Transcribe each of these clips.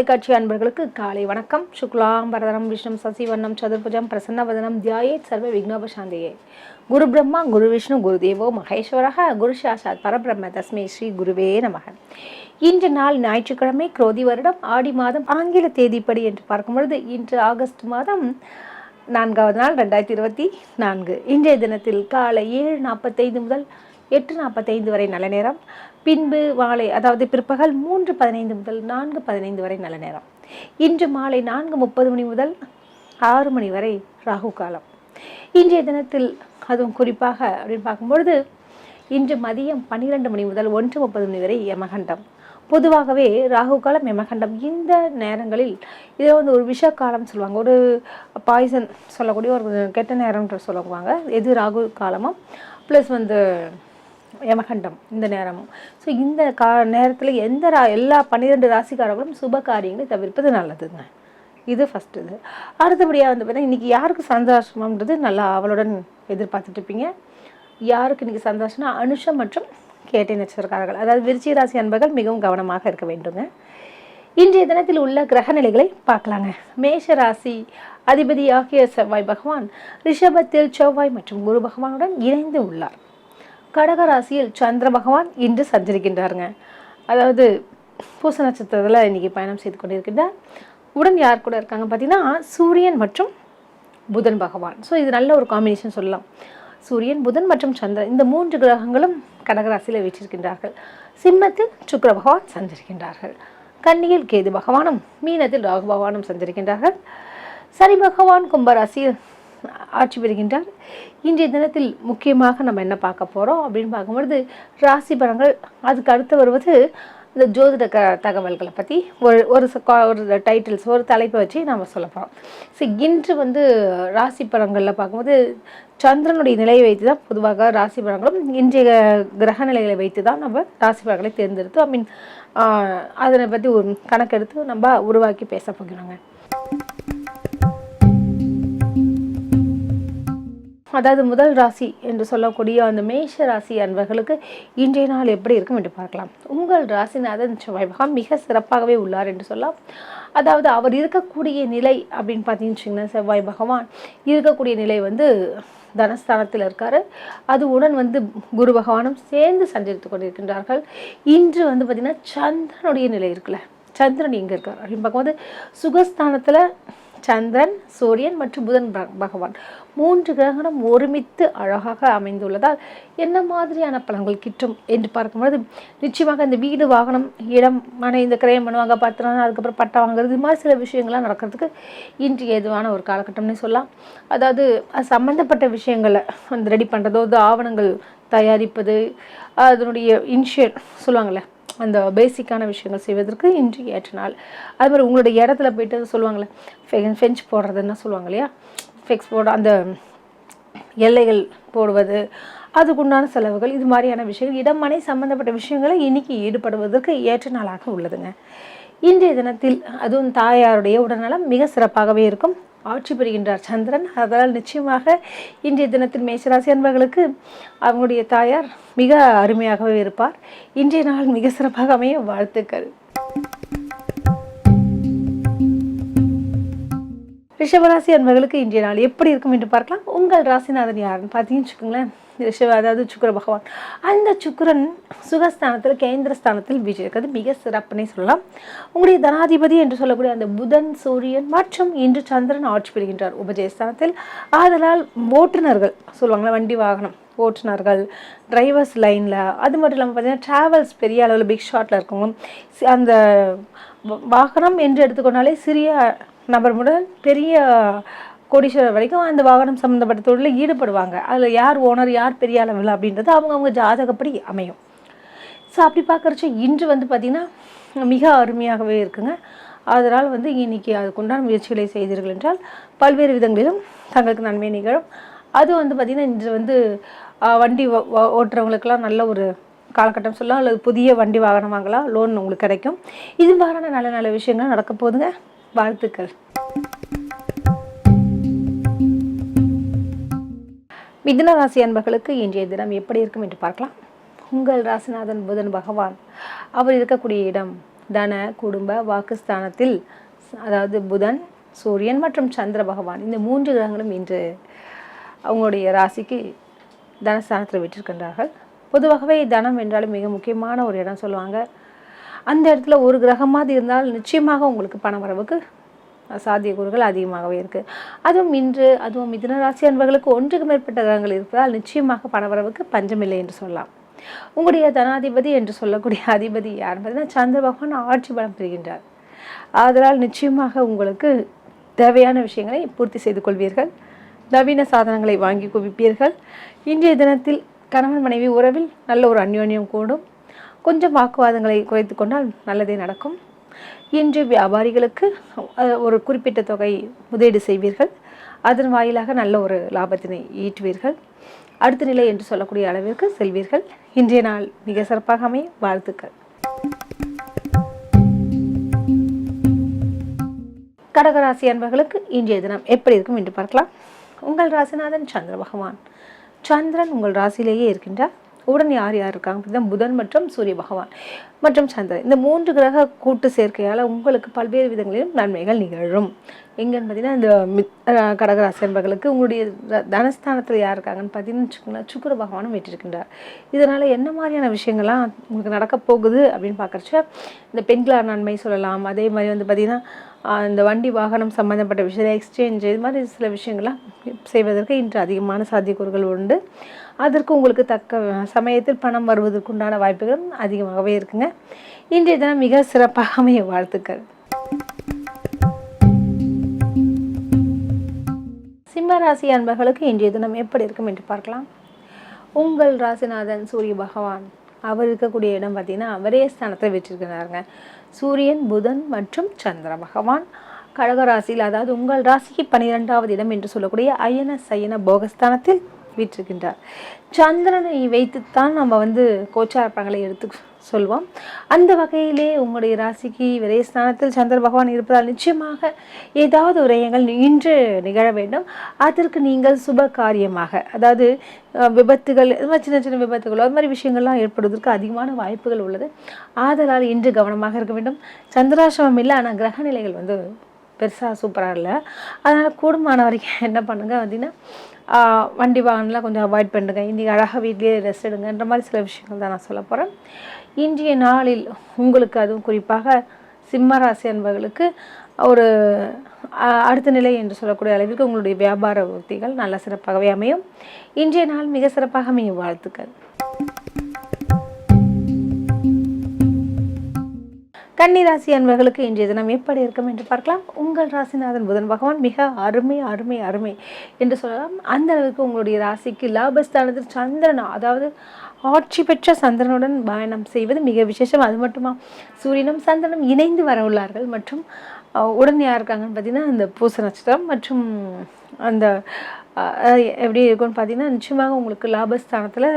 தொலைக்காட்சி அன்பர்களுக்கு காலை வணக்கம். சுக்லாம் பரதனம் விஷ்ணு சசிவர்ணம் சதுர்புஜம் பிரசன்னவதனம் தியாயே சர்வ விக்னோபசாந்தியே. குரு பிரம்மா குரு விஷ்ணு குரு தேவோ மகேஸ்வரக குரு சாசாத் பரபிரம்ம தஸ்மே ஸ்ரீ குருவே நமக. இன்று நாள் ஞாயிற்றுக்கிழமை குரோதி வருடம் ஆடி மாதம் ஆங்கில தேதிப்படி என்று பார்க்கும் பொழுது இன்று ஆகஸ்ட் மாதம் நான்காவது நாள் ரெண்டாயிரத்தி இருபத்தி நான்கு. இன்றைய தினத்தில் காலை ஏழு நாற்பத்தைந்து முதல் எட்டு நாற்பத்தைந்து வரை நல்ல நேரம். பின்பு மாலை அதாவது பிற்பகல் மூன்று பதினைந்து முதல் நான்கு பதினைந்து வரை நல்ல நேரம். இன்று மாலை நான்கு முப்பது மணி முதல் ஆறு மணி வரை ராகு காலம். இன்றைய தினத்தில் அதுவும் குறிப்பாக அப்படின்னு பார்க்கும்பொழுது இன்று மதியம் பன்னிரெண்டு மணி முதல் ஒன்று முப்பது மணி வரை யமகண்டம். பொதுவாகவே ராகு காலம் யமகண்டம் இந்த நேரங்களில் இதை வந்து ஒரு விஷ காலம் சொல்லுவாங்க. ஒரு பாய்சன் சொல்லக்கூடிய ஒரு கெட்ட நேரம்ன்ற சொல்லுவாங்க. எது ராகு காலமும் ப்ளஸ் வந்து யமகண்டம் இந்த நேரமும். ஸோ இந்த கா நேரத்தில் எந்த ரா எல்லா பன்னிரெண்டு ராசிக்காரர்களும் சுப காரியங்களை தவிர்ப்பது நல்லதுங்க. இது ஃபஸ்ட்டு இது. அடுத்தபடியாக வந்து பார்த்தீங்கன்னா இன்றைக்கி யாருக்கு சந்தோஷம்ன்றது நல்லா அவளுடன் எதிர்பார்த்துட்ருப்பீங்க. யாருக்கு இன்றைக்கி சந்தோஷம்னா அனுஷம் மற்றும் கேட்டை நட்சத்திரக்காரர்கள். அதாவது விருச்சிக ராசி அன்பர்கள் மிகவும் கவனமாக இருக்க வேண்டுங்க. இன்றைய தினத்தில் உள்ள கிரக நிலைகளை பார்க்கலாங்க. மேஷ ராசி அதிபதியாகிய செவ்வாய் பகவான் ரிஷபத்தில் செவ்வாய் மற்றும் குரு பகவானுடன் இணைந்து உள்ளார். கடகராசியில் சந்திர பகவான் இன்று சஞ்சரிக்கின்றாருங்க. அதாவது பூச நட்சத்திரத்தில் இன்றைக்கி பயணம் செய்து கொண்டிருக்கின்றார். உடன் யார் கூட இருக்காங்க பார்த்தீங்கன்னா சூரியன் மற்றும் புதன் பகவான். ஸோ இது நல்ல ஒரு காம்பினேஷன் சொல்லலாம். சூரியன் புதன் மற்றும் சந்திரன் இந்த மூன்று கிரகங்களும் கடகராசியில் வீற்றிருக்கின்றார்கள். சிம்மத்தில் சுக்கர பகவான் சஞ்சரிக்கின்றார்கள். கன்னியில் கேது பகவானும் மீனத்தில் ராகு பகவானும் சஞ்சரிக்கின்றார்கள். சனி பகவான் கும்பராசியில் ஆட்சி பெறுகின்றார். இன்றைய தினத்தில் முக்கியமாக நம்ம என்ன பார்க்க போகிறோம் அப்படின்னு பார்க்கும்பொழுது ராசி பலன்கள் அதுக்கு அடுத்து வருவது இந்த ஜோதிட க தகவல்களை பற்றி ஒரு ஒரு கா- ஒரு டைட்டில்ஸ் ஒரு தலைப்பை வச்சு நம்ம சொல்ல போகிறோம் ஸோ இன்று வந்து ராசி பலன்களில் பார்க்கும்போது சந்திரனுடைய நிலையை வைத்து தான் பொதுவாக ராசி பலன்களும் இன்றைய கிரக நிலைகளை வைத்து தான் நம்ம ராசி பலன்களை தேர்ந்தெடுத்து ஐ மீன் அதனை பற்றி ஒரு கணக்கெடுத்து நம்ம உருவாக்கி பேச போகிறோங்க. அதாவது முதல் ராசி என்று சொல்லக்கூடிய அந்த மேஷ ராசி அன்பர்களுக்கு இன்றைய நாள் எப்படி இருக்கும் என்று பார்க்கலாம். உங்கள் ராசிநாதன் செவ்வாய் பகவான் மிக சிறப்பாகவே உள்ளார் என்று சொல்லலாம். அதாவது அவர் இருக்கக்கூடிய நிலை அப்படின்னு பார்த்தீங்கன்னு செவ்வாய் பகவான் இருக்கக்கூடிய நிலை வந்து தனஸ்தானத்தில் இருக்கார். அது உடன் வந்து குரு பகவானும் சேர்ந்து சஞ்சரித்து கொண்டிருக்கின்றார்கள். இன்று வந்து பார்த்திங்கன்னா சந்திரனுடைய நிலை இருக்குல்ல. சந்திரன் எங்கே இருக்கார்? அப்படின்னு பார்க்கும்போது சுகஸ்தானத்தில் சந்திரன் சூரியன் மற்றும் புதன் பகவான். மூன்று கிரகங்களும் ஒருமித்து அழகாக அமைந்துள்ளதால் என்ன மாதிரியான பலன்கள் கிட்டும் என்று பார்க்கும்போது நிச்சயமாக இந்த வீடு வாகனம் இடம் மனை இந்த கிரயம் பண்ணுவாங்க பத்திரம் அதுக்கப்புறம் பட்டா வாங்குறது இது மாதிரி சில விஷயங்கள்லாம் நடக்கிறதுக்கு இன்று ஏதுவான ஒரு காலகட்டம்னு சொல்லலாம். அதாவது சம்மந்தப்பட்ட விஷயங்களை வந்து ரெடி பண்ணுறதோ இது ஆவணங்கள் தயாரிப்பது அதனுடைய இன்ஷியல் சொல்லுவாங்கள்ல அந்த பேசிக்கான விஷயங்கள் செய்வதற்கு இன்று ஏற்ற நாள். அது மாதிரி உங்களுடைய இடத்துல போயிட்டு சொல்லுவாங்களே ஃபென்ச் ஃபெஞ்ச் போடுறதுன்னு சொல்லுவாங்க இல்லையா? ஃபெக்ஸ் போட அந்த எல்லைகள் போடுவது அதுக்குண்டான செலவுகள் இது மாதிரியான விஷயங்கள் இடமனை சம்பந்தப்பட்ட விஷயங்களை இன்னைக்கு ஈடுபடுவதற்கு ஏற்ற நாளாக உள்ளதுங்க. இன்றைய தினத்தில் அதுவும் தாயாருடைய உடல்நலம் மிக சிறப்பாகவே இருக்கும். ஆட்சி பெறுகின்றார் சந்திரன். அதனால் நிச்சயமாக இன்றைய தினத்தில் மேஷராசி அன்பர்களுக்கு அவங்களுடைய தாயார் மிக அருமையாகவே இருப்பார். இன்றைய நாள் மிக சிறப்பாக அமைய வாழ்த்துக்கள். ரிஷபராசி அன்பர்களுக்கு இன்றைய நாள் எப்படி இருக்கும் என்று பார்க்கலாம். உங்கள் ராசிநாதன் யாருன்னு பார்த்தீங்கன்னு வச்சுக்கோங்களேன். ரிஷப அதாவது சுக்கர பகவான். அந்த சுக்கிரன் சுகஸ்தானத்தில் கேந்திரஸ்தானத்தில் வீச்சிருக்கிறது மிக சிறப்புனே சொல்லலாம். உங்களுடைய தனாதிபதி என்று சொல்லக்கூடிய அந்த புதன் சூரியன் மற்றும் இன்று சந்திரன் ஆட்சி பெறுகின்றார் உபஜயஸ்தானத்தில் ஆதலால் ஓட்டுநர்கள் சொல்லுவாங்களா வண்டி வாகனம் ஓட்டுநர்கள் டிரைவர்ஸ் லைனில் அது மட்டும் இல்லாமல் பார்த்தீங்கன்னா ட்ராவல்ஸ் பெரிய அளவில் பிக் ஷாட்டில் இருக்கவங்க அந்த வ- வாகனம் என்று எடுத்துக்கொண்டாலே சிறிய நபர் முதல் பெரிய கோடீஸ்வரர் வரைக்கும் அந்த வாகனம் சம்மந்தப்பட்ட தொழிலில் ஈடுபடுவாங்க. அதில் யார் ஓனர் யார் பெரிய அளவில் அப்படின்றது அவங்கவுங்க ஜாதகப்படி அமையும். ஸோ அப்படி பார்க்குறச்ச இன்று வந்து பார்த்திங்கன்னா மிக அருமையாகவே இருக்குங்க. அதனால் வந்து இன்னைக்கு அதுக்குண்டான முயற்சிகளை செய்தீர்கள் என்றால் பல்வேறு விதங்களிலும் தங்களுக்கு நன்மை நிகழும். அது வந்து பார்த்திங்கன்னா இன்று வந்து வண்டி ஓட்டுறவங்களுக்கெல்லாம் நல்ல ஒரு காலகட்டம் சொல்லலாம். அல்லது புதிய வண்டி வாகனம் வாங்கலாம். லோன் உங்களுக்கு கிடைக்கும். இது மாதிரியான நல்ல நல்ல விஷயங்கள் நடக்க போகுதுங்க. வாழ்த்துக்கள். மிதுன ராசி அன்பர்களுக்கு இன்றைய தினம் எப்படி இருக்கும் என்று பார்க்கலாம். உங்கள் ராசிநாதன் புதன் பகவான் அவர் இருக்கக்கூடிய இடம் தன குடும்ப வாக்குஸ்தானத்தில் அதாவது புதன் சூரியன் மற்றும் சந்திர பகவான். இந்த மூன்று கிரகங்களும் இன்று அவங்களுடைய ராசிக்கு தனஸ்தானத்தில் விட்டிருக்கின்றார்கள். பொதுவாகவே தனம் என்றாலும் மிக முக்கியமான ஒரு இடம் சொல்லுவாங்க. அந்த இடத்துல ஒரு கிரகமாக இருந்தால் நிச்சயமாக உங்களுக்கு பண வரவுக்கு சாத்தியக்கூறுகள் அதிகமாகவே இருக்குது அதுவும் இன்று அதுவும் மிதுன ராசி அன்பர்களுக்கு ஒன்றுக்கு மேற்பட்ட கிரகங்கள் இருப்பதால் நிச்சயமாக பணவரவுக்கு பஞ்சமில்லை என்று சொல்லலாம். உங்களுடைய தனாதிபதி என்று சொல்லக்கூடிய அதிபதி யார் பார்த்தீங்கன்னா சந்திர பகவான் ஆட்சி பலம் பெறுகின்றார். ஆதலால் நிச்சயமாக உங்களுக்கு தேவையான விஷயங்களை பூர்த்தி செய்து கொள்வீர்கள். நவீன சாதனங்களை வாங்கி குவிப்பீர்கள். இன்றைய தினத்தில் கணவன் மனைவி உறவில் நல்ல ஒரு அந்யோன்யம் கூடும். கொஞ்சம் வாக்குவாதங்களை குறைத்து கொண்டால் நல்லதே நடக்கும். இன்று வியாபாரிகளுக்கு ஒரு குறிப்பிட்ட தொகை முதலீடு செய்வீர்கள். அதன் வாயிலாக நல்ல ஒரு லாபத்தினை ஈட்டுவீர்கள். அடுத்த நிலை என்று சொல்லக்கூடிய அளவிற்கு செல்வீர்கள். இன்றைய நாள் மிக சிறப்பாக அமைய வாழ்த்துக்கள். கடகராசி அன்பர்களுக்கு இன்றைய தினம் எப்படி இருக்கும் என்று பார்க்கலாம். உங்கள் ராசிநாதன் சந்திர பகவான். சந்திரன் உங்கள் ராசியிலேயே இருக்கின்றார். உடன் யார் யார் இருக்காங்க அப்படின்னா புதன் மற்றும் சூரிய பகவான் மற்றும் சந்திரன். இந்த மூன்று கிரக கூட்டு சேர்க்கையால் உங்களுக்கு பல்வேறு விதங்களிலும் நன்மைகள் நிகழும். எங்கன்னு பார்த்தீங்கன்னா இந்த கடகராசி என்பர்களுக்கு உங்களுடைய தனஸ்தானத்தில் யார் இருக்காங்கன்னு பார்த்தீங்கன்னா சுக்கர பகவானும் வெற்றிருக்கின்றார். இதனால் என்ன மாதிரியான விஷயங்கள்லாம் உங்களுக்கு நடக்க போகுது அப்படின்னு பார்க்குறச்ச இந்த பெண்களார் நன்மை சொல்லலாம். அதே மாதிரி வந்து பார்த்திங்கன்னா இந்த வண்டி வாகனம் சம்மந்தப்பட்ட விஷயம் எக்ஸ்சேஞ்ச் இது மாதிரி சில விஷயங்கள்லாம் செய்வதற்கு இன்று அதிகமான சாத்தியக்கூறுகள் உண்டு. அதற்கு உங்களுக்கு தக்க சமயத்தில் பணம் வருவதற்குண்டான வாய்ப்புகளும் அதிகமாகவே இருக்குங்க. இன்றைய தினம் மிக சிறப்பாக அமைய வாழ்த்துக்கள். சிம்ம ராசி அன்பர்களுக்கு இன்றைய தினம் எப்படி இருக்கும் என்று பார்க்கலாம். உங்கள் ராசிநாதன் சூரிய பகவான் அவர் இருக்கக்கூடிய இடம் பார்த்தீங்கன்னா அவரே ஸ்தானத்தை வச்சிருக்கிறாருங்க சூரியன் புதன் மற்றும் சந்திர பகவான். கடகராசியில் அதாவது உங்கள் ராசிக்கு பன்னிரெண்டாவது இடம் என்று சொல்லக்கூடிய அயன சயன போகஸ்தானத்தில் வீற்றிருக்கின்றார். சந்திரனை வைத்துத்தான் நம்ம வந்து கோச்சார பங்களை எடுத்து சொல்வோம். அந்த வகையிலே உங்களுடைய ராசிக்கு விரயஸ்தானத்தில் சந்திர பகவான் இருப்பதால் நிச்சயமாக ஏதாவது உரையங்கள் இன்று நிகழ வேண்டும். அதற்கு நீங்கள் சுப காரியமாக அதாவது விபத்துகள் இது மாதிரி சின்ன சின்ன விபத்துகளோ அது மாதிரி விஷயங்கள்லாம் ஏற்படுவதற்கு அதிகமான வாய்ப்புகள் உள்ளது. ஆதலால் இன்று கவனமாக இருக்க வேண்டும். சந்திராசிரமம் இல்லை ஆனால் கிரக நிலைகள் வந்து பெருசாக சூப்பராக இல்லை. அதனால் கூடுமான வரைக்கும் என்ன பண்ணுங்கள் அப்படின்னா வண்டி வாகனம்லாம் கொஞ்சம் அவாய்ட் பண்ணுங்க. இன்றைக்கி அழகாக வீட்லேயே ரெஸ்ட் எடுங்கன்ற மாதிரி சில விஷயங்கள் தான் நான் சொல்ல போகிறேன் இன்றைய நாளில் உங்களுக்கு அதுவும் குறிப்பாக சிம்மராசி அன்பர்களுக்கு ஒரு அடுத்த நிலை என்று சொல்லக்கூடிய அளவிற்கு உங்களுடைய வியாபார உத்திகள் நல்ல சிறப்பாகவே அமையும். இன்றைய நாள் மிக சிறப்பாக அமையும். வாழ்த்துக்கள். கன்னிராசி அன்பர்களுக்கு இன்றைய தினம் எப்படி இருக்கும் என்று பார்க்கலாம். உங்கள் ராசிநாதன் புதன் பகவான் மிக அருமை அருமை அருமை என்று சொல்லலாம். அந்த அளவுக்கு உங்களுடைய ராசிக்கு லாபஸ்தானத்தில் சந்திரன் அதாவது ஆட்சி பெற்ற சந்திரனுடன் பயணம் செய்வது மிக விசேஷம். அது மட்டுமா? சூரியனும் சந்திரனும் இணைந்து வர உள்ளார்கள். மற்றும் உடன் யார் இருக்காங்கன்னு பார்த்தீங்கன்னா அந்த பூச நட்சத்திரம் மற்றும் அந்த எப்படி இருக்கும்னு பார்த்தீங்கன்னா நிச்சயமாக உங்களுக்கு லாபஸ்தானத்தில்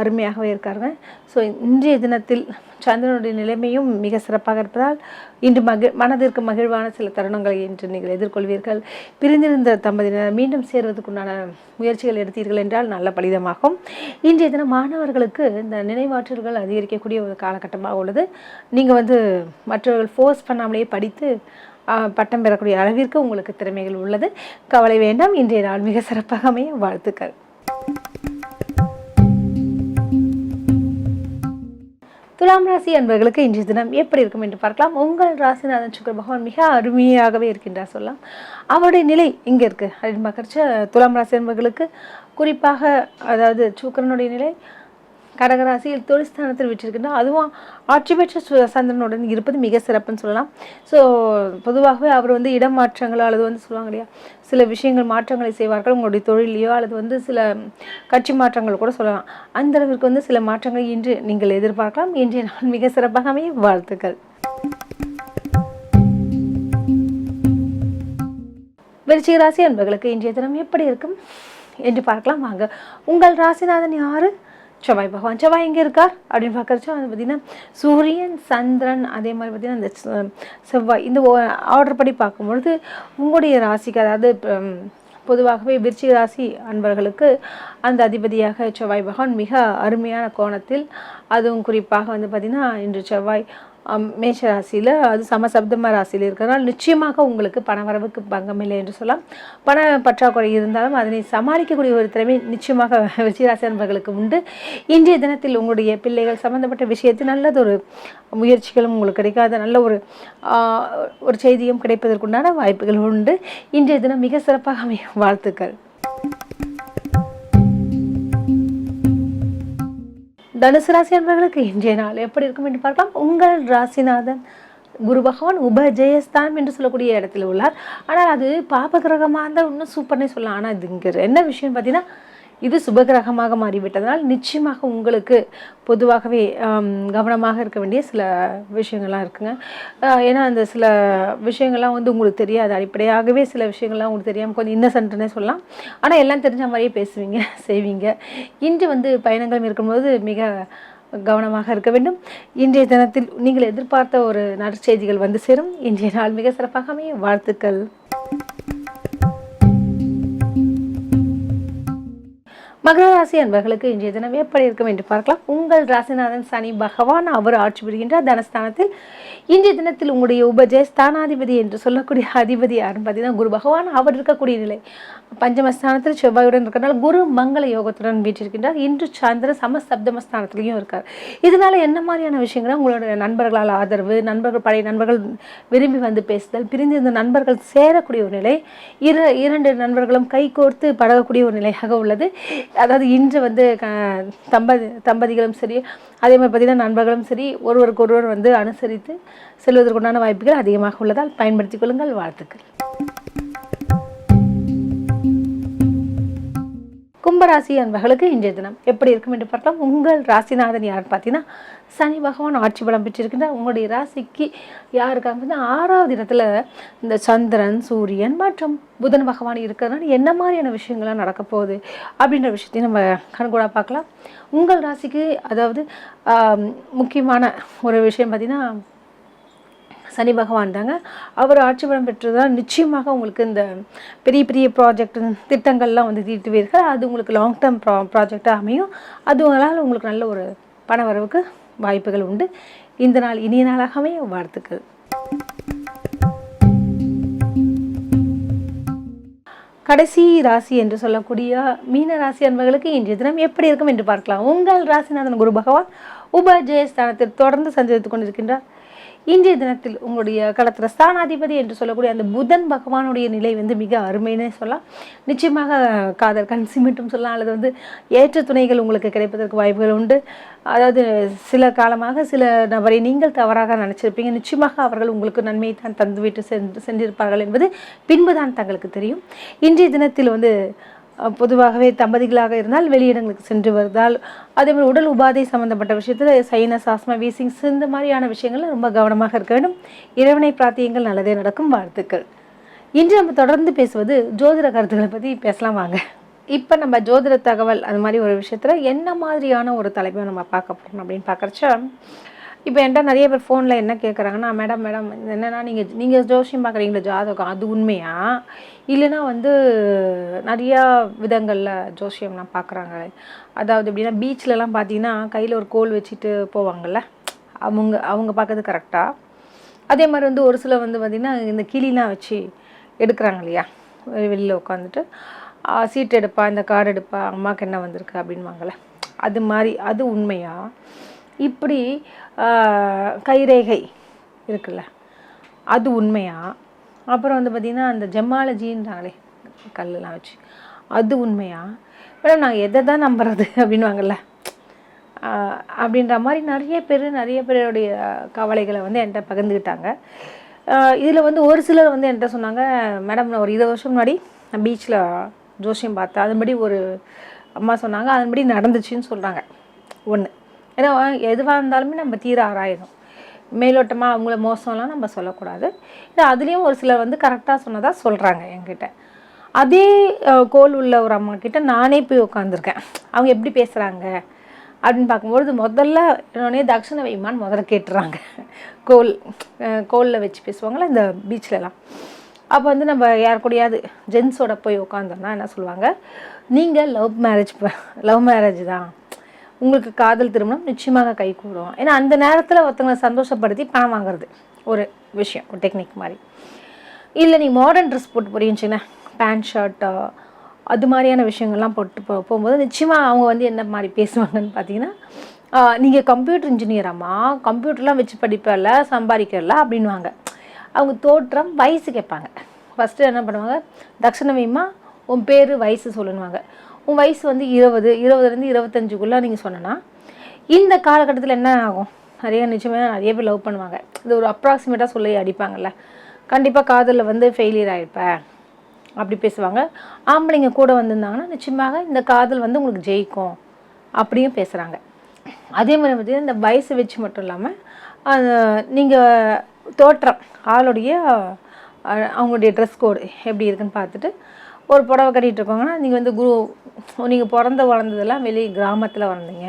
அருமையாகவே இருக்காங்க ஸோ இன்றைய தினத்தில் சந்திரனுடைய நிலைமையும் மிக சிறப்பாக இருப்பதால் இன்று மகிழ் மனதிற்கு மகிழ்வான சில தருணங்களை இன்று நீங்கள் எதிர்கொள்வீர்கள். பிரிந்திருந்த தம்பதியினர் மீண்டும் சேர்வதற்குண்டான முயற்சிகள் எடுத்தீர்கள் என்றால் நல்ல பலிதமாகும். இன்றைய தினம் மாணவர்களுக்கு இந்த நினைவாற்றல்கள் அதிகரிக்கக்கூடிய ஒரு காலகட்டமாக உள்ளது. நீங்கள் வந்து மற்றவர்கள் ஃபோர்ஸ் பண்ணாமலேயே படித்து பட்டம் பெறக்கூடிய அளவிற்கு உங்களுக்கு திறமைகள் உள்ளது. கவலை வேண்டாம். இன்றைய நாள் மிக சிறப்பாக அமைய வாழ்த்துக்கள். துலாம் ராசி அன்பர்களுக்கு இன்றைய தினம் எப்படி இருக்கும் என்று பார்க்கலாம். உங்கள் ராசிநாதன் சுக்கர பகவான் மிக அருமையாகவே இருக்கின்றார் சொல்லலாம். அவருடைய நிலை இங்கே இருக்குது அப்படின்னு பார்க்குறச்ச துலாம் ராசி அன்பர்களுக்கு குறிப்பாக அதாவது சுக்கரனுடைய நிலை கடகராசியில் தொழிற்ஸ்தானத்தில் விட்டிருக்கின்றோம் அதுவும் ஆட்சி பெற்ற சந்திரனுடன் இருப்பது மிக சிறப்புன்னு சொல்லலாம். ஸோ பொதுவாகவே அவர் வந்து இடம் மாற்றங்களோ அல்லது வந்து சொல்லுவாங்க இல்லையா சில விஷயங்கள் மாற்றங்களை செய்வார்கள். உங்களுடைய தொழிலையோ அல்லது வந்து சில கட்சி மாற்றங்கள் கூட சொல்லலாம். அந்த அளவிற்கு வந்து சில மாற்றங்களை இன்று நீங்கள் எதிர்பார்க்கலாம். இன்றைய நாள் மிக சிறப்பாக அமைய வாழ்த்துக்கள். விருச்சிக ராசி அன்பர்களுக்கு இன்றைய தினம் எப்படி இருக்கும் என்று பார்க்கலாம். வாங்க. உங்கள் ராசிநாதன் யாரு? செவ்வாய் பகவான். செவ்வாய் எங்கே இருக்கார்? அப்படின்னு பார்க்குறச்சோ வந்து பார்த்திங்கன்னா சூரியன் சந்திரன் அதே மாதிரி பார்த்திங்கன்னா இந்த செவ்வாய் இந்த ஆர்டர் படி பார்க்கும்பொழுது உங்களுடைய ராசிக்கு அதாவது பொதுவாகவே விருச்சிக ராசி அன்பர்களுக்கு அந்த அதிபதியாக செவ்வாய் பகவான் மிக அருமையான கோணத்தில் அதுவும் குறிப்பாக வந்து பார்த்திங்கன்னா இன்று செவ்வாய் மேஷ ராசியில் அது சமசப்தம ராசியில் இருக்கிறதுனால நிச்சயமாக உங்களுக்கு பணவரவுக்கு பங்கமில்லை என்று சொல்லலாம். பண பற்றாக்குறை இருந்தாலும் அதனை சமாளிக்கக்கூடிய ஒரு திறமை நிச்சயமாக விஜயராசி அன்பர்களுக்கு உண்டு. இன்றைய தினத்தில் உங்களுடைய பிள்ளைகள் சம்பந்தப்பட்ட விஷயத்தில் நல்லதொரு முயற்சிகளும் உங்களுக்கு கிடைக்காத நல்ல ஒரு ஒரு செய்தியும் கிடைப்பதற்குண்டான வாய்ப்புகள் உண்டு. இன்றைய தினம் மிக சிறப்பாக அமையும். வாழ்த்துக்கள். தனுசு ராசி அன்பர்களுக்கு இன்றைய நாள் எப்படி இருக்கும் என்று பார்க்கலாம். உங்கள் ராசிநாதன் குரு பகவான் உபஜெயஸ்தானம் என்று சொல்லக்கூடிய இடத்துல உள்ளார். ஆனால் அது பாப கிரகமாக இருந்தால் இன்னும் சூப்பர்னே சொல்லலாம். ஆனால் இது இங்கே என்ன விஷயம் பார்த்தீங்கன்னா இது சுபகிரகமாக மாறிவிட்டதனால் நிச்சயமாக உங்களுக்கு பொதுவாகவே கவனமாக இருக்க வேண்டிய சில விஷயங்கள்லாம் இருக்குங்க. ஏன்னா அந்த சில விஷயங்கள்லாம் வந்து உங்களுக்கு தெரியாது. அடிப்படையாகவே சில விஷயங்கள்லாம் உங்களுக்கு தெரியாமல் கொஞ்சம் இன்னசென்ட்னே சொல்லலாம். ஆனால் எல்லாம் தெரிஞ்ச மாதிரியே பேசுவீங்க செய்வீங்க. இன்று வந்து பயணங்கள் இருக்கும்போது மிக கவனமாக இருக்க வேண்டும். இன்றைய தினத்தில் நீங்கள் எதிர்பார்த்த ஒரு நற்செய்திகள் வந்து சேரும். இன்றைய நாள் மிக சிறப்பாக அமைய வாழ்த்துக்கள். மகர ராசி அன்பர்களுக்கு இன்றைய தினம் எப்படி இருக்கும் என்று பார்க்கலாம். உங்கள் ராசிநாதன் சனி பகவான் அவர் ஆட்சி புரிகின்ற தனஸ்தானத்தில். இன்றைய தினத்தில் உங்களுடைய உபஜய ஸ்தானாதிபதி என்று சொல்லக்கூடிய அதிபதி யாருன்னு பார்த்தீங்கன்னா குரு பகவான் அவர் இருக்கக்கூடிய நிலை. பஞ்சமஸ்தானத்தில் செவ்வாயுடன் இருக்கிறனால குரு மங்கள யோகத்துடன் வீற்றிருக்கின்றார். இன்று சந்திர சமசப்தமஸ்தானத்துலேயும் இருக்கார். இதனால என்ன மாதிரியான விஷயங்கள் உங்களோட நண்பர்களால் ஆதரவு நண்பர்கள் பழைய நண்பர்கள் விரும்பி வந்து பேசுதல் பிரிந்து இந்த நண்பர்கள் சேரக்கூடிய ஒரு நிலை இரு இரண்டு நண்பர்களும் கைகோர்த்து பழகக்கூடிய ஒரு நிலையாக உள்ளது. அதாவது இன்று வந்து க- தம்பதி தம்பதிகளும் சரி அதே மாதிரி பார்த்தீங்கன்னா நண்பர்களும் சரி ஒருவருக்கு ஒருவர் வந்து அனுசரித்து செல்வதற்குண்டான வாய்ப்புகள் அதிகமாக உள்ளதால் பயன்படுத்திக் கொள்ளுங்கள். வாழ்த்துக்கள். கும்பராசி அன்பர்களுக்கு இன்றைய தினம் எப்படி இருக்கும் என்று பார்க்கலாம். உங்கள் ராசிநாதன் யாருன்னு பார்த்தீங்கன்னா சனி பகவான் ஆட்சி பலம் பெற்றிருக்கின்றார். உங்களுடைய ராசிக்கு யார் இருக்காங்க ஆறாவது இடத்துல இந்த சந்திரன் சூரியன் மற்றும் புதன் பகவான் இருக்கிறதுனால என்ன மாதிரியான விஷயங்கள்லாம் நடக்க போகுது அப்படின்ற விஷயத்தையும் நம்ம கண்கூடாக பார்க்கலாம். உங்கள் ராசிக்கு அதாவது முக்கியமான ஒரு விஷயம் பார்த்தீங்கன்னா சனி பகவான் தாங்க அவர் ஆட்சி பலம் பெற்றதால் நிச்சயமாக உங்களுக்கு இந்த பெரிய பெரிய ப்ராஜெக்ட் திட்டங்கள்லாம் வந்து தீட்டுவீர்கள். அது உங்களுக்கு லாங் டேர்ம் ப்ரா ப்ராஜெக்டாக அமையும். அதுங்களால் உங்களுக்கு நல்ல ஒரு பண வரவுக்கு வாய்ப்புகள் உண்டு. இந்த நாள் இனிய நாளாக அமைய வாழ்த்துக்கள். கடைசி ராசி என்று சொல்லக்கூடிய மீன ராசி அன்பர்களுக்கு இன்றைய தினம் எப்படி இருக்கும் என்று பார்க்கலாம். உங்கள் ராசிநாதன் குரு பகவான் உபஜயஸ்தானத்தில் தொடர்ந்து சஞ்சரித்துக் கொண்டிருக்கின்றார். இன்றைய தினத்தில் உங்களுடைய களத்திர ஸ்தானாதிபதி என்று சொல்லக்கூடிய அந்த புதன் பகவானுடைய நிலை வந்து மிக அருமைன்னு சொல்லலாம். நிச்சயமாக காதல் கண் சிமிட்டும் சொல்லலாம். அல்லது வந்து ஏற்ற துணைகள் உங்களுக்கு கிடைப்பதற்கு வாய்ப்புகள் உண்டு. அதாவது சில காலமாக சில நபரை நீங்கள் தவறாக நினச்சிருப்பீங்க. நிச்சயமாக அவர்கள் உங்களுக்கு நன்மையை தான் தந்துவிட்டு சென்று சென்றிருப்பார்கள் என்பது பின்புதான் தங்களுக்கு தெரியும். இன்றைய தினத்தில் வந்து பொதுவாகவே தம்பதிகளாக இருந்தால் வெளியிடங்களுக்கு சென்று வருதால். அதே மாதிரி உடல் உபாதை சம்பந்தப்பட்ட விஷயத்தில் சைனஸ் ஆஸ்மா வீசிங்ஸ் இந்த மாதிரியான விஷயங்கள் ரொம்ப கவனமாக இருக்க வேண்டும். இறைவனை பிரார்த்தியங்கள் நல்லதே நடக்கும். வாழ்த்துக்கள். இன்று நம்ம தொடர்ந்து பேசுவது ஜோதிட கருத்துக்களை பற்றி பேசலாம் வாங்க. இப்போ நம்ம ஜோதிட தகவல் அது மாதிரி ஒரு விஷயத்தில் என்ன மாதிரியான ஒரு தலைப்பை நம்ம பார்க்க போகிறோம் அப்படின்னு பார்க்குறச்ச இப்போ என்கிட்ட நிறைய பேர் ஃபோனில் என்ன கேட்குறாங்கன்னா மேடம் மேடம் என்னென்னா நீங்கள் நீங்கள் ஜோஷியம் பார்க்குறீங்களா ஜாதகம் அது உண்மையா? இல்லைன்னா வந்து நிறையா விதங்களில் ஜோசியம்லாம் பார்க்குறாங்க. அதாவது எப்படின்னா பீச்லலாம் பார்த்தீங்கன்னா கையில் ஒரு கோல் வச்சுட்டு போவாங்கள்ல அவங்க அவங்க பார்க்கறது கரெக்டாக அதே மாதிரி வந்து ஒரு சில வந்து பார்த்திங்கன்னா இந்த கிளிலாம் வச்சு எடுக்கிறாங்க இல்லையா? வெளியில் உட்காந்துட்டு சீட் எடுப்பா இந்த கார்டு எடுப்பா அம்மாவுக்கு என்ன வந்திருக்கு? அப்படின்வாங்கள்ல அது மாதிரி அது உண்மையாக இப்படி கைரேகை இருக்குல்ல? அது உண்மையாக அப்புறம் வந்து பார்த்திங்கன்னா அந்த ஜெமாலஜின்றாங்களே கல்லெலாம் வச்சு. அது உண்மையா? மேடம் நாங்கள் எதை தான் நம்புறது அப்படின்வாங்கல்ல அப்படின்ற மாதிரி நிறைய பேர் நிறைய பேருடைய கவலைகளை வந்து என்கிட்ட பகிர்ந்துக்கிட்டாங்க. இதில் வந்து ஒரு சிலர் வந்து என்கிட்ட சொன்னாங்க மேடம் நான் ஒரு இருபது வருஷம் முன்னாடி நான் பீச்சில் ஜோஷியம் பார்த்தேன். அதன்படி ஒரு அம்மா சொன்னாங்க அதன்படி நடந்துச்சுன்னு சொல்கிறாங்க ஒன்று ஏன்னா எதுவாக இருந்தாலுமே நம்ம தீர ஆராயணும். மேலோட்டமாக அவங்கள மோசம்லாம் நம்ம சொல்லக்கூடாது. இல்லை அதுலேயும் ஒரு சிலர் வந்து கரெக்டாக சொன்னதாக சொல்கிறாங்க என்கிட்ட. அதே கோல் உள்ள ஒரு அம்மா கிட்ட நானே போய் உட்காந்துருக்கேன் அவங்க எப்படி பேசுகிறாங்க அப்படின்னு பார்க்கும்பொழுது முதல்ல என்னன்னே தக்ஷண வைமான்னு முதல்ல கேட்டுறாங்க. கோல் கோலில் வச்சு பேசுவாங்களா? இந்த பீச்லலாம். அப்போ வந்து நம்ம யார் கூடயாவது ஜென்ஸோட போய் உட்காந்தோம்னா என்ன சொல்லுவாங்க? நீங்கள் லவ் மேரேஜ் லவ் மேரேஜ் தான். உங்களுக்கு காதல் திருமணம் நிச்சயமாக கை கூடும் ஏன்னா அந்த நேரத்தில் ஒருத்தங்களை சந்தோஷப்படுத்தி பணம் வாங்குறது ஒரு விஷயம் ஒரு டெக்னிக் மாதிரி. இல்லை நீ மாடர்ன் ட்ரெஸ் போட்டு போறீங்கன்னு பேண்ட் ஷர்ட்டோ அது மாதிரியான விஷயங்கள்லாம் போட்டு போ போகும்போது நிச்சயமாக அவங்க வந்து என்ன மாதிரி பேசுவாங்கன்னு பார்த்தீங்கன்னா நீங்கள் கம்ப்யூட்டர் இன்ஜினியராம்மா கம்ப்யூட்டர்லாம் வச்சு படிப்பல சம்பாதிக்கல அப்படின்வாங்க அவங்க தோற்றம் வயசு கேட்பாங்க. ஃபஸ்ட்டு என்ன பண்ணுவாங்க? தட்சணமயமா உன் பேர் வயசு சொல்லணுவாங்க உன் வயசு வந்து இருபது இருபதுலேருந்து இருபத்தஞ்சுக்குள்ளே நீங்கள் சொன்னேன்னா இந்த காலகட்டத்தில் என்ன ஆகும்? நிறைய நிச்சயமாக நிறைய பேர் லவ் பண்ணுவாங்க. இது ஒரு அப்ராக்சிமேட்டாக சொல்லி அடிப்பாங்கல்ல. கண்டிப்பாக காதலில் வந்து ஃபெயிலியர் ஆகிருப்பேன் அப்படி பேசுவாங்க. ஆம்பளைங்க கூட வந்திருந்தாங்கன்னா நிச்சயமாக இந்த காதல் வந்து உங்களுக்கு ஜெயிக்கும். அப்படியும் பேசுகிறாங்க அதே மாதிரி பார்த்தீங்கன்னா இந்த வயசு வச்சு மட்டும் இல்லாமல் நீங்கள் தோற்றம் ஆளுடைய அவங்களுடைய ட்ரெஸ் கோடு எப்படி இருக்குன்னு பார்த்துட்டு ஒரு புடவை கட்டிகிட்டு இருக்கோங்கன்னா நீங்கள் வந்து குரு நீங்கள் பிறந்த வளர்ந்ததெல்லாம் வெளி கிராமத்தில் வளர்ந்தீங்க.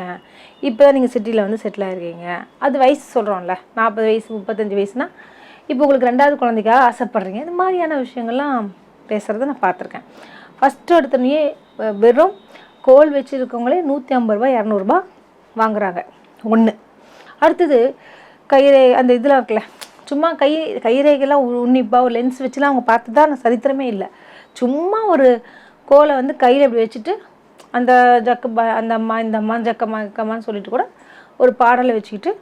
இப்போ தான் நீங்கள் சிட்டியில் வந்து செட்டில் ஆகிருக்கீங்க அது வயசு சொல்கிறோம்ல நாற்பது வயசு முப்பத்தஞ்சு வயசுனா இப்போ உங்களுக்கு ரெண்டாவது குழந்தைக்காக ஆசைப்பட்றீங்க. இது மாதிரியான விஷயங்கள்லாம் பேசுகிறத நான் பார்த்துருக்கேன். ஃபஸ்ட்டு எடுத்தோடனே வெறும் கோல் வச்சுருக்கவங்களே நூற்றி ஐம்பது ரூபா இரநூறுபா வாங்குறாங்க. ஒன்று அடுத்தது கைரே அந்த இதெல்லாம் இருக்குல்ல சும்மா கை கைரேகைலாம் உன்னிப்பாக ஒரு லென்ஸ் வச்சுலாம் அவங்க பார்த்து தான் சரித்திரமே இல்லை. சும்மா ஒரு கோலை வந்து கையில் இப்படி வச்சுட்டு அந்த ஜக்க அந்த அம்மா இந்த அம்மா ஜக்கம்மா ஜக்கம்மான்னு சொல்லிட்டு கூட ஒரு பாடலை வச்சுக்கிட்டு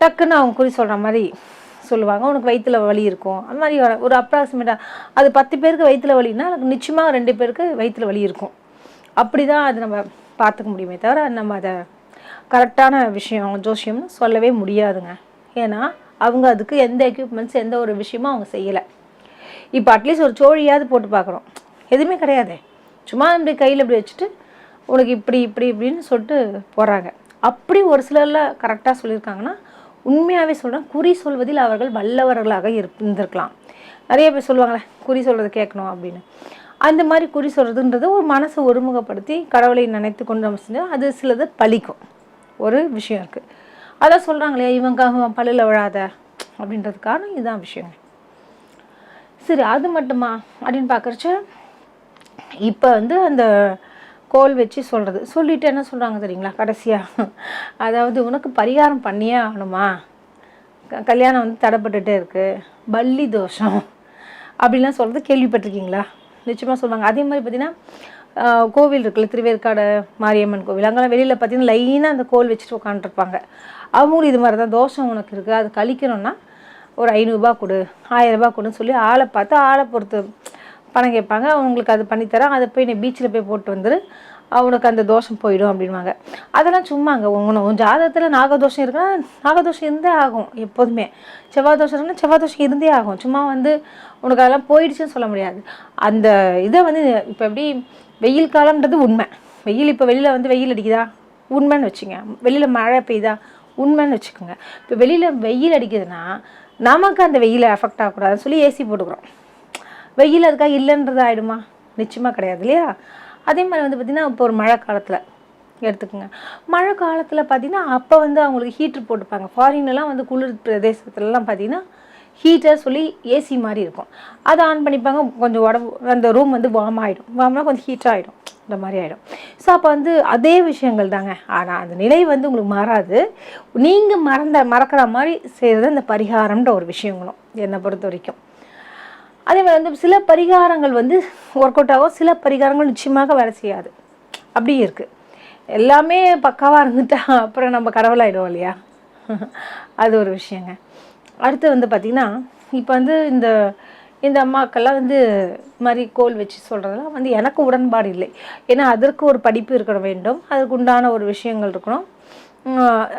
டக்குன்னு அவங்க குறி சொல்கிற மாதிரி சொல்லுவாங்க. உனக்கு வயிற்றில் வலி இருக்கும். அந்த மாதிரி ஒரு- அப்ராக்சிமேட்டாக அது பத்து பேருக்கு வயிற்றில் வலின்னா நிச்சயமாக ரெண்டு பேருக்கு வயிற்றில் வலி இருக்கும். அப்படி தான் அது நம்ம பார்த்துக்க முடியுமே தவிர நம்ம அதை கரெக்டான விஷயம் ஜோசியம்னு சொல்லவே முடியாதுங்க. ஏன்னா அவங்க அதுக்கு எந்த எக்யூப்மெண்ட்ஸ் எந்த ஒரு விஷயமும் அவங்க செய்யலை. இப்போ அட்லீஸ்ட் ஒரு சோழியாவது போட்டு பார்க்குறோம். எதுவுமே கிடையாது. சும்மா இப்படி கையில் இப்படி வச்சுட்டு உனக்கு இப்படி இப்படி இப்படின்னு சொல்லிட்டு போகிறாங்க அப்படி ஒரு சிலரில் கரெக்டாக சொல்லியிருக்காங்கன்னா உண்மையாகவே சொல்கிறேன் குறி சொல்வதில் அவர்கள் வல்லவர்களாக இருந்திருக்கலாம். நிறைய பேர் சொல்லுவாங்களே குறி சொல்கிறத கேட்கணும் அப்படின்னு. அந்த மாதிரி குறி சொல்கிறதுன்றது ஒரு மனசை ஒருமுகப்படுத்தி கடவுளை நினைத்து கொண்டு நம்ம செஞ்சால் அது சிலது பழிக்கும். ஒரு விஷயம் இருக்குது அதான் சொல்கிறாங்களே இவங்க பல்லில் விழாத. அப்படின்றதுக்கான இதுதான் விஷயம் சரி அது மட்டுமா அப்படின்னு பார்க்குறச்ச இப்போ வந்து அந்த கோல் வச்சு சொல்கிறது சொல்லிட்டு என்ன சொல்கிறாங்க தெரியுங்களா? கடைசியாக அதாவது உனக்கு பரிகாரம் பண்ணியே ஆகணுமா? க- கல்யாணம் வந்து தடைப்பட்டுட்டே இருக்குது பள்ளி தோஷம். அப்படிலாம் சொல்கிறது கேள்விப்பட்டிருக்கீங்களா? நிச்சயமாக சொல்லுவாங்க. அதே மாதிரி பார்த்தீங்கன்னா கோவில் இருக்குல்ல திருவேற்காடு மாரியம்மன் கோவில். அங்கெல்லாம் வெளியில் பார்த்தீங்கன்னா லைனாக அந்த கோல் வச்சுட்டு உட்காந்துருப்பாங்க அவங்களும் இது மாதிரி தான் தோஷம் உனக்கு இருக்குது அது கழிக்கணும்னா ஒரு ஐநூறுரூபா கொடு ஆயிரரூபா கொடுன்னு சொல்லி ஆளை பார்த்து ஆளை பொறுத்து பணம் கேட்பாங்க அவங்களுக்கு அது பண்ணித்தரேன் அதை போய் நீ பீச்சில் போய் போட்டு வந்துரு. அவனுக்கு அந்த தோஷம் போயிடும் அப்படின்வாங்க அதெல்லாம் சும்மாங்க உங்க உன் ஜாதகத்தில் நாகதோஷம் இருக்குன்னா நாகதோஷம் இருந்தே ஆகும் எப்போதுமே. செவ்வாய் தோஷம் இருக்குன்னா செவ்வாய் தோஷம் இருந்தே ஆகும். சும்மா வந்து உனக்கு அதெல்லாம் போயிடுச்சுன்னு சொல்ல முடியாது. அந்த இதை வந்து இப்போ எப்படி வெயில் காலம்ன்றது உண்மை. வெயில் இப்போ வெளியில் வந்து வெயில் அடிக்குதா? உண்மைன்னு வச்சுங்க. வெளியில் மழை பெய்யுதா உண்மைன்னு வச்சுக்கோங்க. இப்போ வெளியில் வெயில் அடிக்குதுன்னா நமக்கு அந்த வெயில் அஃபெக்ட் ஆகக்கூடாதுன்னு சொல்லி ஏசி போட்டுக்கிறோம். வெயில் அதுக்காக இல்லைன்றது ஆகிடுமா நிச்சயமாக கிடையாது இல்லையா? அதே மாதிரி வந்து பார்த்திங்கன்னா இப்போ ஒரு மழை காலத்தில் எடுத்துக்கோங்க. மழை காலத்தில் பார்த்திங்கன்னா அப்போ வந்து அவங்களுக்கு ஹீட்ரு போட்டுப்பாங்க. ஃபாரின்லலாம் வந்து குளிர் பிரதேசத்துலலாம் பார்த்தீங்கன்னா ஹீட்டர் சொல்லி ஏசி மாதிரி இருக்கும். அதை ஆன் பண்ணிப்பாங்க. கொஞ்சம் உடம்பு அந்த ரூம் வந்து வார்ம் ஆகிடும் வார்ம்னா கொஞ்சம் ஹீட் ஆகிடும் இந்த மாதிரி ஆகிடும் ஸோ அப்போ வந்து அதே விஷயங்கள் தாங்க. ஆனால் அந்த நிலை வந்து உங்களுக்கு மாறாது. நீங்கள் மறந்த மறக்கிற மாதிரி செய்கிறது அந்த பரிகாரம்ன்ற ஒரு விஷயங்களும் என்னை பொறுத்த வரைக்கும். அதே மாதிரி வந்து சில பரிகாரங்கள் வந்து ஒர்க் அவுட் ஆகும். சில பரிகாரங்கள் நிச்சயமாக வேலை செய்யாது. அப்படி இருக்குது எல்லாமே பக்காவாக இருந்துட்டா அப்புறம் நம்ம கடவுளாயிடுவோம் இல்லையா? அது ஒரு விஷயங்க. அடுத்து வந்து பார்த்திங்கன்னா இப்போ வந்து இந்த இந்த அம்மாக்கெல்லாம் வந்து மாதிரி கோல் வச்சு சொல்கிறதெல்லாம் வந்து எனக்கு உடன்பாடு இல்லை. ஏன்னா அதற்கு ஒரு படிப்பு இருக்க வேண்டும். அதுக்கு உண்டான ஒரு விஷயங்கள் இருக்கணும்.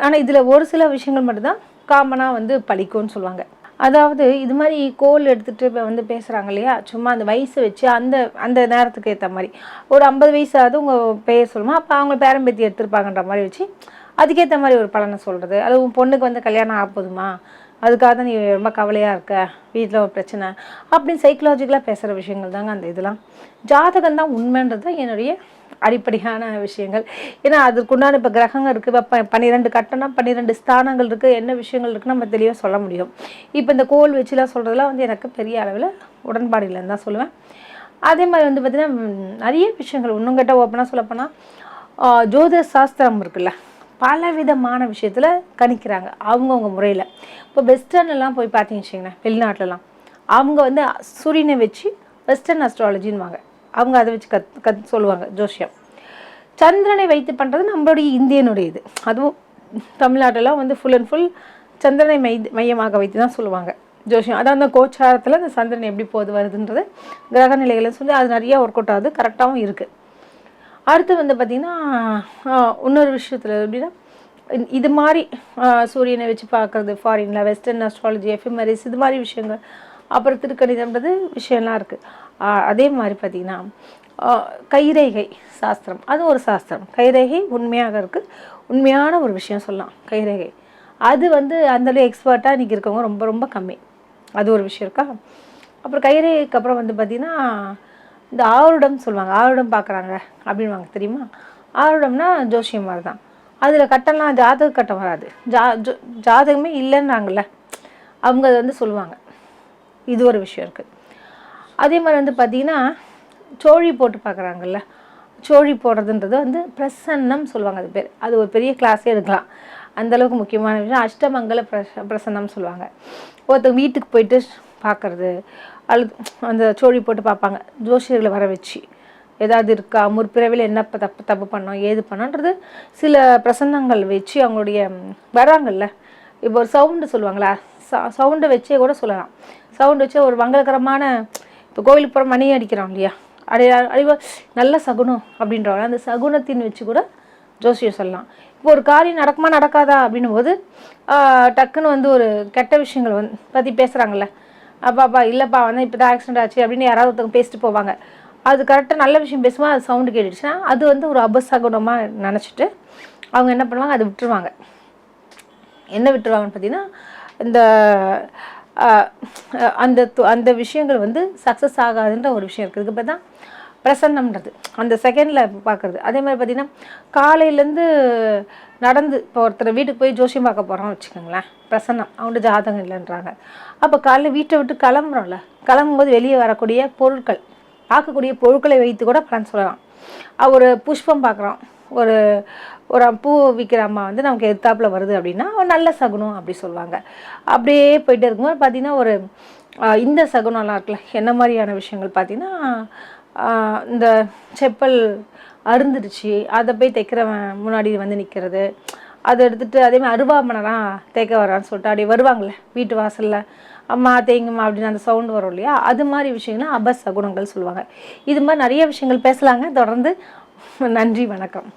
ஆனால் இதில் ஒரு சில விஷயங்கள் மட்டும்தான் காமனாக வந்து பழிக்கும்னு சொல்லுவாங்க. அதாவது இது மாதிரி கோல் எடுத்துகிட்டு இப்போ வந்து பேசுகிறாங்க இல்லையா? சும்மா அந்த வயசு வச்சு அந்த அந்த நேரத்துக்கு ஏற்ற மாதிரி. ஒரு ஐம்பது வயசாவது உங்கள் பேர் சொல்லுமா? அப்போ அவங்க பேரம்பேத்தி எடுத்துருப்பாங்கன்ற மாதிரி வச்சு அதுக்கேற்ற மாதிரி ஒரு பலனை சொல்கிறது அது உன் பொண்ணுக்கு வந்து கல்யாணம் ஆகுதுமா அதுக்காக தான் நீ ரொம்ப கவலையாக இருக்க? வீட்டில் ஒரு பிரச்சனை? அப்படின்னு சைக்கலாஜிக்கலாக பேசுகிற விஷயங்கள் தாங்க அந்த இதெல்லாம். ஜாதகம் தான் உண்மைன்றது தான் என்னுடைய அடிப்படையான விஷயங்கள். ஏன்னா அதுக்குண்டான இப்போ கிரகங்கள் இருக்குது இப்போ பன்னிரெண்டு கட்டணம் பன்னிரெண்டு ஸ்தானங்கள் இருக்குது என்ன விஷயங்கள் இருக்குன்னு நம்ம தெளிவாக சொல்ல முடியும். இப்போ இந்த கோல் வச்சுலாம் சொல்கிறதுலாம் வந்து எனக்கு பெரிய அளவில் உடன்பாடு இல்லைன்னு தான் சொல்லுவேன். அதே மாதிரி வந்து பார்த்திங்கன்னா நிறைய விஷயங்கள். இன்னும் கேட்டால் ஓப்பனாக சொல்லப்போனால் ஜோதிட சாஸ்திரம் இருக்குல்ல. பல விதமான விஷயத்தில் கணிக்கிறாங்க அவங்கவுங்க முறையில். இப்போ வெஸ்டர்ன் எல்லாம் போய் பார்த்தீங்கன்னு வச்சுக்கோங்களேன் வெளிநாட்டிலலாம். அவங்க வந்து சூரியனை வச்சு வெஸ்டர்ன் அஸ்ட்ராலஜின்னுவாங்க அவங்க அதை வச்சு கத் கத் சொல்லுவாங்க ஜோஷியம் சந்திரனை வைத்து பண்ணுறது நம்மளுடைய இந்தியனுடைய இது அதுவும் தமிழ்நாட்டிலாம் வந்து ஃபுல் அண்ட் ஃபுல் சந்திரனை மை மையமாக வைத்து தான் சொல்லுவாங்க ஜோஷியம் அதான் அந்த கோச்சாரத்தில் அந்த சந்திரன் எப்படி போது வருதுன்றது கிரக நிலைகளை சொல்லி அது நிறைய ஒர்க் அவுட் ஆகுது கரெக்டாகவும் இருக்குது அடுத்து வந்து பார்த்திங்கன்னா இன்னொரு விஷயத்தில் எப்படின்னா இது மாதிரி சூரியனை வச்சு பார்க்குறது ஃபாரினில் வெஸ்டர்ன் அஸ்ட்ராலஜி எஃபிமரிஸ் இது மாதிரி விஷயங்கள். அப்புறம் திருக்கணிதம்ன்றது விஷயம்லாம் இருக்குது அதே மாதிரி பார்த்திங்கன்னா கைரேகை சாஸ்திரம். அது ஒரு சாஸ்திரம். கைரேகை உண்மையாக இருக்குது உண்மையான ஒரு விஷயம் சொல்லலாம் கைரேகை. அது வந்து அந்தளவு எக்ஸ்பர்ட்டாக இன்றைக்கி இருக்கவங்க ரொம்ப ரொம்ப கம்மி. அது ஒரு விஷயம் இருக்கா? அப்புறம் கைரேகைக்கு அப்புறம் வந்து பார்த்திங்கன்னா இந்த ஆருடம் சொல்லுவாங்க ஆருடம் பார்க்குறாங்க அப்படின்வாங்க தெரியுமா? ஆருடம்னா ஜோசியம் மாதிரி தான். அதில் கட்டம்லாம் ஜாதக கட்டம் வராது. ஜா ஜோ- ஜாதகமே இல்லைன்னாங்கல்ல அவங்க அதை வந்து சொல்லுவாங்க. இது ஒரு விஷயம் இருக்குது அதே மாதிரி வந்து பார்த்திங்கன்னா சோழி போட்டு பார்க்குறாங்கல்ல. சோழி போடுறதுன்றது வந்து பிரசன்னம் சொல்லுவாங்க அது பேர். அது ஒரு பெரிய கிளாஸே எடுக்கலாம். அந்த அளவுக்கு முக்கியமான விஷயம். அஷ்டமங்கல பிரச பிரசன்னம் சொல்லுவாங்க. ஒருத்தங்க வீட்டுக்கு போயிட்டு பார்க்கறது. அழுது அந்த சோழி போட்டு பார்ப்பாங்க. ஜோசியர்களை வர வச்சு. ஏதாவது இருக்கா? முற்பிறவில் என்ன தப்பு தப்பு பண்ணோம்? ஏது பண்ணோன்றது சில பிரசன்னங்கள் வச்சு அவங்களுடைய வராங்கல்ல இப்போ ஒரு சவுண்டு சொல்லுவாங்களா? சவுண்டை வச்சே கூட சொல்லலாம். சவுண்டு வச்சு ஒரு மங்களகரமான இப்போ கோவிலுக்கு போகிற மணி அடிக்கிறோம் இல்லையா? அடைய அழிவ நல்ல சகுனம் அப்படின்றவங்க. அந்த சகுனத்தின் வச்சு கூட ஜோசியம் சொல்லலாம். இப்போ ஒரு காரியம் நடக்குமா நடக்காதா அப்படின்னும் போது டக்குன்னு வந்து ஒரு கெட்ட விஷயங்கள் வந்து பற்றி பேசுகிறாங்கல்ல அப்பாப்பா இல்லைப்பா வந்து இப்போ தான் ஆக்சிடென்ட் ஆச்சு அப்படின்னு யாராவது ஒருத்தவங்க பேசிட்டு போவாங்க. அது கரெக்டாக நல்ல விஷயம் பேசுமா அது சவுண்டு கேட்டுச்சுன்னா அது வந்து ஒரு அபசகுணமாக நினச்சிட்டு அவங்க என்ன பண்ணுவாங்க? அதை விட்டுருவாங்க. என்ன விட்டுருவாங்கன்னு பார்த்தீங்கன்னா இந்த அந்த அந்த விஷயங்கள் வந்து சக்ஸஸ் ஆகாதுன்ற ஒரு விஷயம் இருக்குது. இதுக்கு தான் பிரசன்னம்ன்றது. அந்த செகண்டில் பார்க்குறது. அதே மாதிரி பார்த்தீங்கன்னா காலையிலேருந்து நடந்து இப்போ ஒருத்தர் வீட்டுக்கு போய் ஜோசியம் பார்க்க போகிறோம்னு வச்சுக்கோங்களேன் பிரசன்னம். அவங்கள்ட்ட ஜாதகம் இல்லைன்றாங்க. அப்போ காலைல வீட்டை விட்டு கிளம்புறோம்ல. கிளம்பும்போது வெளியே வரக்கூடிய பொருட்கள் பார்க்கக்கூடிய பொருட்களை வைத்து கூட பலன் சொல்லலாம். ஒரு புஷ்பம் பார்க்குறோம் ஒரு ஒரு பூ விற்கிற அம்மா வந்து நமக்கு எத்தாப்பில் வருது அப்படின்னா நல்ல சகுனம் அப்படி சொல்லுவாங்க. அப்படியே போயிட்டு இருக்கும்போது பார்த்தீங்கன்னா ஒரு இந்த சகுனம்லாம் இருக்குல்ல. என்ன மாதிரியான விஷயங்கள் பார்த்தீங்கன்னா இந்த செப்பல் அருந்துடுச்சு அதை போய் தைக்கிறவன் முன்னாடி வந்து நிற்கிறது அதை எடுத்துகிட்டு அதேமாதிரி அருவாமனைலாம் தேய்க்க வரான்னு சொல்லிட்டு அப்படியே வருவாங்கள்ல வீட்டு வாசலில். அம்மா தேங்குமா அப்படின்னு அந்த சவுண்டு வரும் இல்லையா? அது மாதிரி விஷயங்கள்லாம் அபசகுனங்கள் சொல்லுவாங்க. இது மாதிரி நிறைய விஷயங்கள் பேசலாங்க. தொடர்ந்து நன்றி வணக்கம்.